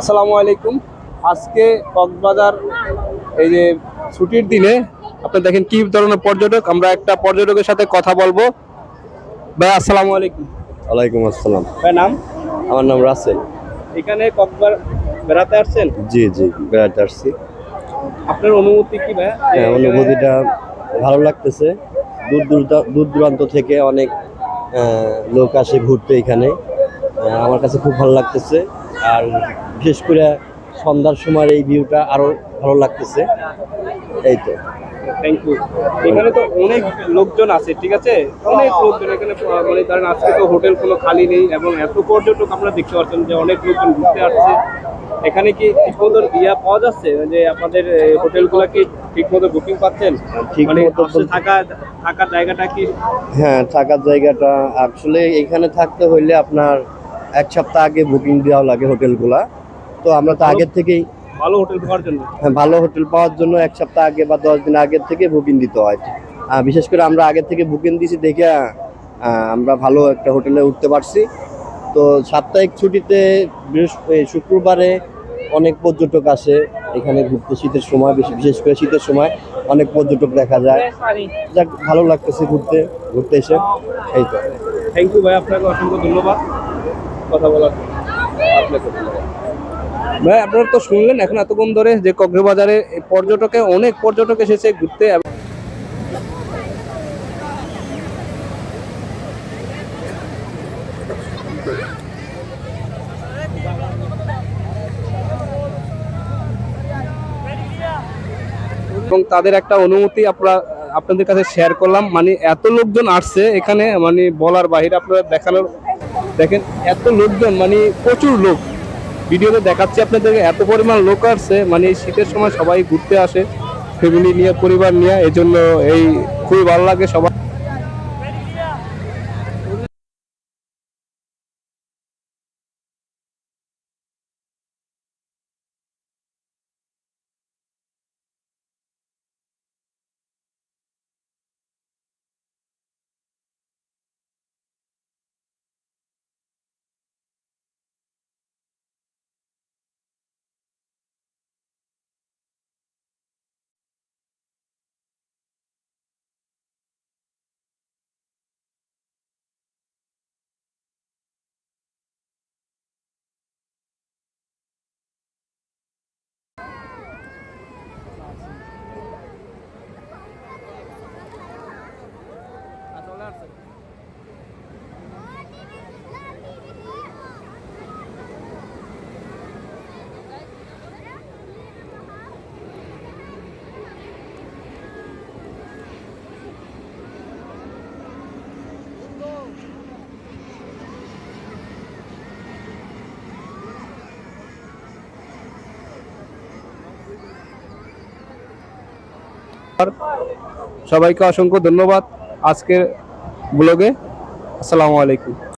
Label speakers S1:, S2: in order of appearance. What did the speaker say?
S1: আসসালামু আলাইকুম। আজকে কক্সবাজার এই যে ছুটির দিনে আপনি দেখেন কি ধরনের পর্যটক আমরা একটা পর্যটকের সাথে কথা বলব। ভাই আসসালামু আলাইকুম।
S2: ওয়ালাইকুম আসসালাম।
S1: ভাই নাম?
S2: আমার নাম রাসেল।
S1: এখানে কক্সবাজার বেড়াতে আসছেন?
S2: জি জি বেড়াতে আসছি।
S1: আপনার অনুভূতি কি ভাই?
S2: হ্যাঁ অনুভূতিটা ভালো লাগতেছে। দূর দূর দূর দূরান্ত থেকে অনেক লোক আসে ঘুরতে এখানে। আমার কাছে খুব ভালো লাগতেছে। আর বিশেষ করে সন্ধ্যার সময় এই ভিউটা আরও ভালো লাগতেছে। এই তো।
S1: থ্যাংক ইউ এখানে তো অনেক লোকজন আছে ঠিক আছে? অনেক লোকজন এখানে মানে ধরেন আজকে তো হোটেল কোনো খালি নেই এবং এত পর্যটক আমরা দেখতে পাচ্ছেন যে অনেক লোকজন ঘুরতে আসছে। এখানে কি ঠিক মতো ইয়া পাওয়া যাচ্ছে? যে আপনাদের হোটেলগুলো কি ঠিক মতো বুকিং পাচ্ছেন? মানে থাকা থাকার জায়গাটা কি?
S2: হ্যাঁ থাকার জায়গাটা আসলে এখানে থাকতে হইলে আপনার এক সপ্তাহ আগে বুকিং দেওয়া লাগে হোটেলগুলা। তো আমরা তো আগের থেকেই
S1: ভালো হোটেল পাওয়ার জন্য?
S2: হ্যাঁ, ভালো হোটেল পাওয়ার জন্য এক সপ্তাহ আগে বা দশ দিন আগের থেকে বুকিং দিতে হয়। বিশেষ করে আমরা আগের থেকে বুকিং দিয়েছি দেখে আমরা ভালো একটা হোটেলে উঠতে পারছি। তো সাপ্তাহিক ছুটিতে শুক্রবারে অনেক পর্যটক আসে এখানে ঘুরতে শীতের সময় বেশি বিশেষ করে শীতের সময় অনেক পর্যটক দেখা যায়। যাক ভালো লাগতেছে ঘুরতে ঘুরতে এসে। এই তো।
S1: থ্যাংক ইউ ভাই আপনাকে অসংখ্য ধন্যবাদ। কথা বলার জন্য। আপনাকে। ভাই, আপনারা তো শুনলেন, এখন এতক্ষণ ধরে যে কক্সবাজারে পর্যটকে, অনেক পর্যটক এসেছে ঘুরতে। এবং তাদের একটা অনুমতি আপনারা, আপনাদের কাছে শেয়ার করলাম। মানে এত লোকজন আসছে এখানে মানে বলার বাহিরে আপনারা দেখানোর দেখেন, এত লোকজন মানে প্রচুর লোক। ভিডিওতে দেখাচ্ছি আপনাদেরকে, এত পরিমাণ লোক আসছে মানে এই শীতের সময় সবাই ঘুরতে আসে ফ্যামিলি নিয়ে, পরিবার নিয়ে এই এই খুবই ভালো লাগে সবাই সবাইকে অসংখ্য ধন্যবাদ আজকের ব্লগে আসসালামু আলাইকুম